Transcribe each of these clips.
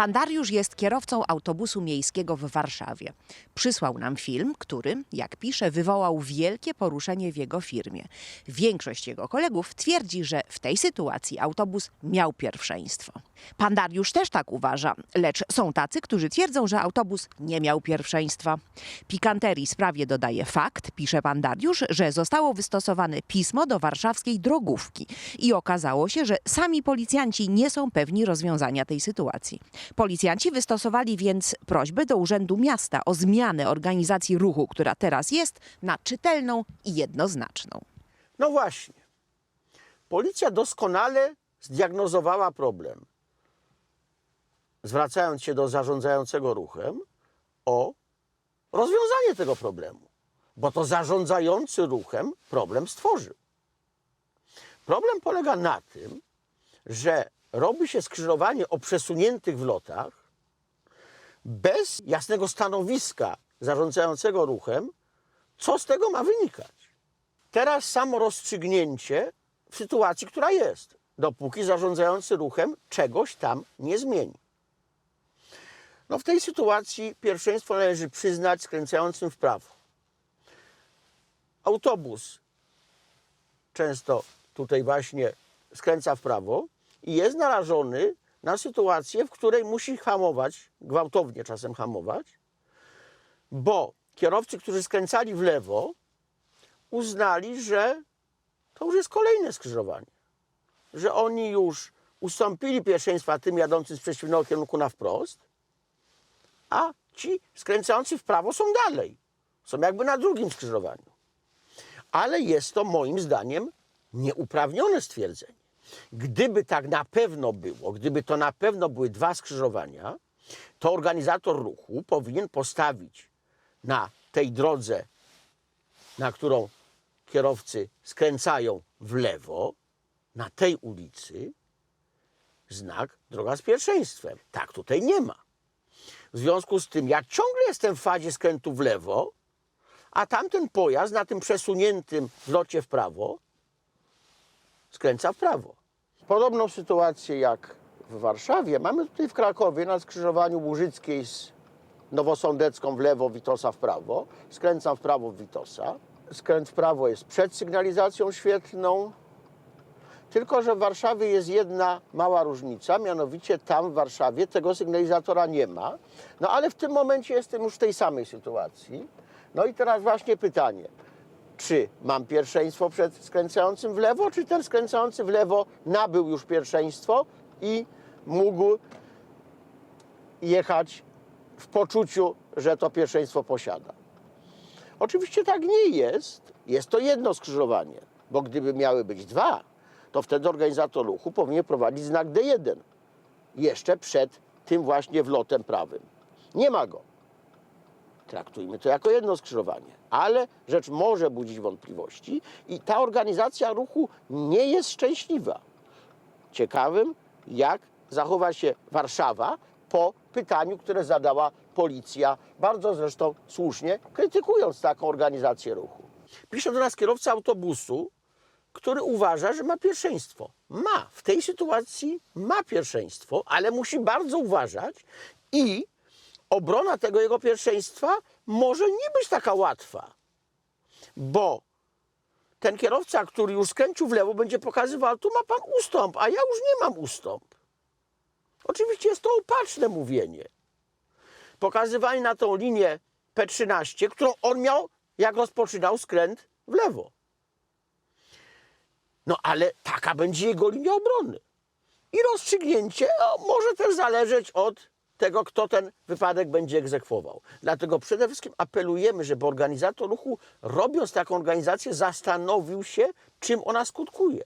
Pan Dariusz jest kierowcą autobusu miejskiego w Warszawie. Przysłał nam film, który, jak pisze, wywołał wielkie poruszenie w jego firmie. Większość jego kolegów twierdzi, że w tej sytuacji autobus miał pierwszeństwo. Pan Dariusz też tak uważa, lecz są tacy, którzy twierdzą, że autobus nie miał pierwszeństwa. Pikanterii sprawie dodaje fakt, pisze pan Dariusz, że zostało wystosowane pismo do warszawskiej drogówki i okazało się, że sami policjanci nie są pewni rozwiązania tej sytuacji. Policjanci wystosowali więc prośbę do Urzędu Miasta o zmianę organizacji ruchu, która teraz jest, na czytelną i jednoznaczną. No właśnie. Policja doskonale zdiagnozowała problem, zwracając się do zarządzającego ruchem o rozwiązanie tego problemu, bo to zarządzający ruchem problem stworzył. Problem polega na tym, że robi się skrzyżowanie o przesuniętych wlotach bez jasnego stanowiska zarządzającego ruchem, co z tego ma wynikać teraz samo rozstrzygnięcie w sytuacji, która jest, dopóki zarządzający ruchem czegoś tam nie zmieni. No w tej sytuacji pierwszeństwo należy przyznać skręcającym w prawo. Autobus często tutaj właśnie skręca w prawo i jest narażony na sytuację, w której musi hamować, gwałtownie czasem hamować, bo kierowcy, którzy skręcali w lewo, uznali, że to już jest kolejne skrzyżowanie. Że oni już ustąpili pierwszeństwa tym jadącym z przeciwnego kierunku na wprost, a ci skręcający w prawo są dalej. Są jakby na drugim skrzyżowaniu. Ale jest to moim zdaniem nieuprawnione stwierdzenie. Gdyby tak na pewno było, gdyby to na pewno były dwa skrzyżowania, to organizator ruchu powinien postawić na tej drodze na którą kierowcy skręcają w lewo, na tej ulicy, znak droga z pierwszeństwem. Tak tutaj nie ma. W związku z tym ja ciągle jestem w fazie skrętu w lewo, a tamten pojazd na tym przesuniętym locie w prawo skręca w prawo. Podobną sytuację jak w Warszawie mamy tutaj w Krakowie na skrzyżowaniu Łużyckiej z Nowosądecką w lewo, Witosa w prawo. Skręcam w prawo Witosa. Skręt w prawo jest przed sygnalizacją świetlną. Tylko, że w Warszawie jest jedna mała różnica, mianowicie tam w Warszawie tego sygnalizatora nie ma. No ale w tym momencie jestem już w tej samej sytuacji. No i teraz właśnie pytanie, czy mam pierwszeństwo przed skręcającym w lewo, czy ten skręcający w lewo nabył już pierwszeństwo i mógł jechać w poczuciu, że to pierwszeństwo posiada. Oczywiście tak nie jest. Jest to jedno skrzyżowanie, bo gdyby miały być dwa, to wtedy organizator ruchu powinien prowadzić znak D1 jeszcze przed tym właśnie wlotem prawym. Nie ma go. Traktujmy to jako jedno skrzyżowanie, ale rzecz może budzić wątpliwości i ta organizacja ruchu nie jest szczęśliwa. Ciekawym, jak zachowa się Warszawa po pytaniu, które zadała policja, bardzo zresztą słusznie, krytykując taką organizację ruchu. Pisze do nas kierowca autobusu, który uważa, że ma pierwszeństwo. Ma. W tej sytuacji ma pierwszeństwo, ale musi bardzo uważać i obrona tego jego pierwszeństwa może nie być taka łatwa, bo ten kierowca, który już skręcił w lewo, będzie pokazywał, tu ma pan ustąp, a ja już nie mam ustąp. Oczywiście jest to opaczne mówienie. Pokazywanie na tą linię P13, którą on miał, jak rozpoczynał skręt w lewo. No ale taka będzie jego linia obrony. I rozstrzygnięcie no, może też zależeć od tego, kto ten wypadek będzie egzekwował. Dlatego przede wszystkim apelujemy, żeby organizator ruchu, robiąc taką organizację, zastanowił się, czym ona skutkuje.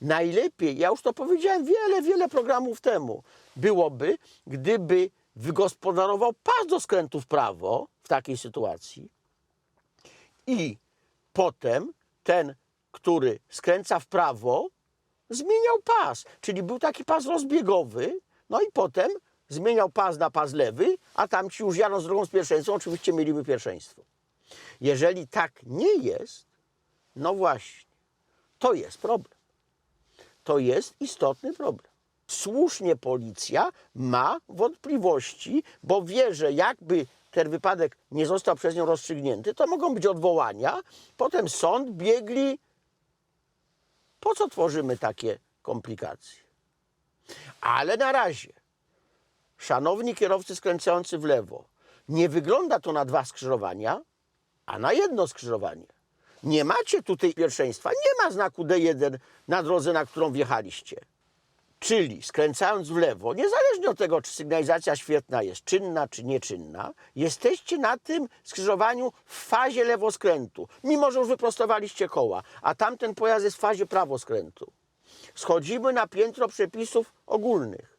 Najlepiej, ja już to powiedziałem wiele, wiele programów temu, byłoby, gdyby wygospodarował pas do skrętu w prawo w takiej sytuacji i potem ten, który skręca w prawo, zmieniał pas. Czyli był taki pas rozbiegowy, no i potem zmieniał pas na pas lewy, a tamci już jadąc drogą z pierwszeństwem oczywiście mieliby pierwszeństwo. Jeżeli tak nie jest, no właśnie, to jest problem. To jest istotny problem. Słusznie policja ma wątpliwości, bo wie, że jakby ten wypadek nie został przez nią rozstrzygnięty, to mogą być odwołania, potem sąd, biegli. Po co tworzymy takie komplikacje? Ale na razie, szanowni kierowcy skręcający w lewo, nie wygląda to na dwa skrzyżowania, a na jedno skrzyżowanie. Nie macie tutaj pierwszeństwa, nie ma znaku D1 na drodze, na którą wjechaliście. Czyli skręcając w lewo, niezależnie od tego, czy sygnalizacja świetna jest czynna czy nieczynna, jesteście na tym skrzyżowaniu w fazie lewoskrętu, mimo że już wyprostowaliście koła, a tamten pojazd jest w fazie prawoskrętu. Schodzimy na piętro przepisów ogólnych.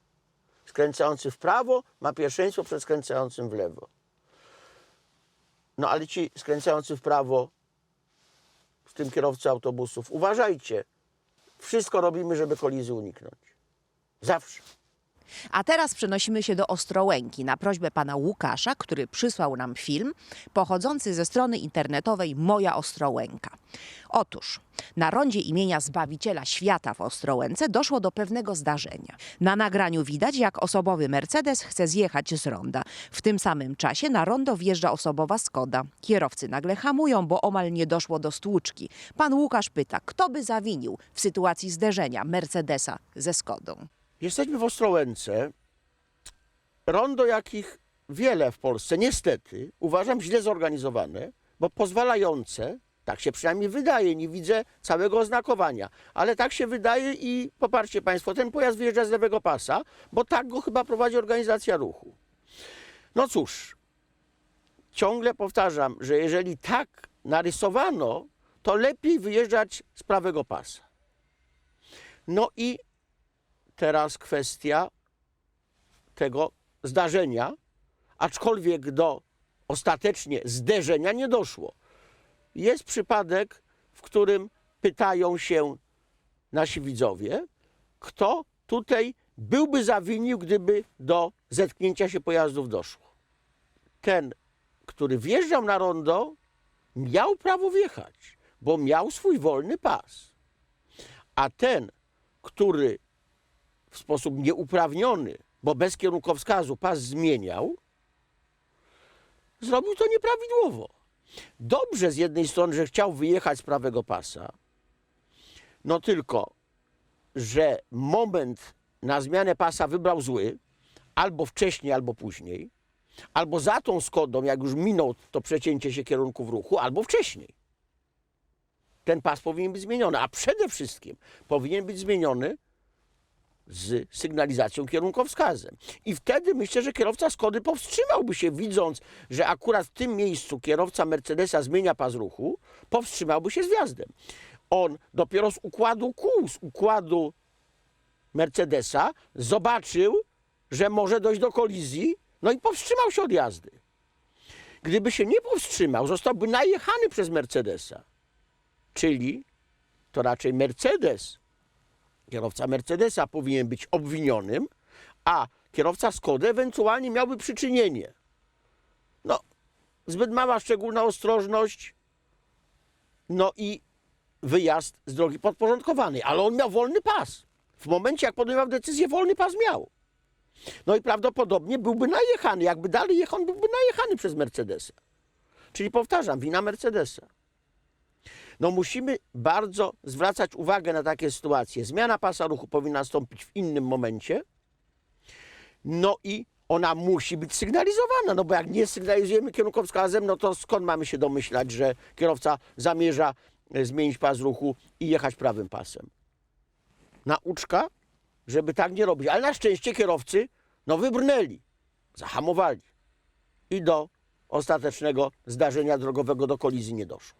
Skręcający w prawo ma pierwszeństwo przed skręcającym w lewo. No ale ci skręcający w prawo, w tym kierowcy autobusów, uważajcie, wszystko robimy, żeby kolizji uniknąć. Zawsze. A teraz przenosimy się do Ostrołęki na prośbę pana Łukasza, który przysłał nam film pochodzący ze strony internetowej Moja Ostrołęka. Otóż na rondzie imienia Zbawiciela Świata w Ostrołęce doszło do pewnego zdarzenia. Na nagraniu widać, jak osobowy Mercedes chce zjechać z ronda. W tym samym czasie na rondo wjeżdża osobowa Skoda. Kierowcy nagle hamują, bo omal nie doszło do stłuczki. Pan Łukasz pyta, kto by zawinił w sytuacji zderzenia Mercedesa ze Skodą. Jesteśmy w Ostrołęce. Rondo, jakich wiele w Polsce, niestety, uważam źle zorganizowane, bo pozwalające, tak się przynajmniej wydaje, nie widzę całego oznakowania, ale tak się wydaje i poparcie Państwo, ten pojazd wyjeżdża z lewego pasa, bo tak go chyba prowadzi organizacja ruchu. No cóż, ciągle powtarzam, że jeżeli tak narysowano, to lepiej wyjeżdżać z prawego pasa. No i teraz kwestia tego zdarzenia, aczkolwiek do ostatecznie zderzenia nie doszło. Jest przypadek, w którym pytają się nasi widzowie, kto tutaj byłby zawinił, gdyby do zetknięcia się pojazdów doszło. Ten, który wjeżdżał na rondo, miał prawo wjechać, bo miał swój wolny pas. A ten, który w sposób nieuprawniony, bo bez kierunkowskazu pas zmieniał, zrobił to nieprawidłowo. Dobrze z jednej strony, że chciał wyjechać z prawego pasa, no tylko, że moment na zmianę pasa wybrał zły, albo wcześniej, albo później, albo za tą Skodą, jak już minął to przecięcie się kierunków ruchu, albo wcześniej. Ten pas powinien być zmieniony, a przede wszystkim powinien być zmieniony z sygnalizacją kierunkowskazem. I wtedy myślę, że kierowca Skody powstrzymałby się, widząc, że akurat w tym miejscu kierowca Mercedesa zmienia pas ruchu, powstrzymałby się z wjazdem. On dopiero z układu kół, z układu Mercedesa zobaczył, że może dojść do kolizji, no i powstrzymał się od jazdy. Gdyby się nie powstrzymał, zostałby najechany przez Mercedesa. Czyli to raczej Mercedes kierowca Mercedesa powinien być obwinionym, a kierowca Skody ewentualnie miałby przyczynienie. No, zbyt mała szczególna ostrożność, no i wyjazd z drogi podporządkowanej, ale on miał wolny pas. W momencie, jak podejmował decyzję, wolny pas miał. No i prawdopodobnie byłby najechany. Jakby dalej jechał, byłby najechany przez Mercedesa. Czyli powtarzam, wina Mercedesa. No musimy bardzo zwracać uwagę na takie sytuacje. Zmiana pasa ruchu powinna nastąpić w innym momencie. No i ona musi być sygnalizowana, no bo jak nie sygnalizujemy kierunkowskazem, no to skąd mamy się domyślać, że kierowca zamierza e, zmienić pas ruchu i jechać prawym pasem? Nauczka, żeby tak nie robić. Ale na szczęście kierowcy, no wybrnęli, zahamowali i do ostatecznego zdarzenia drogowego, do kolizji nie doszło.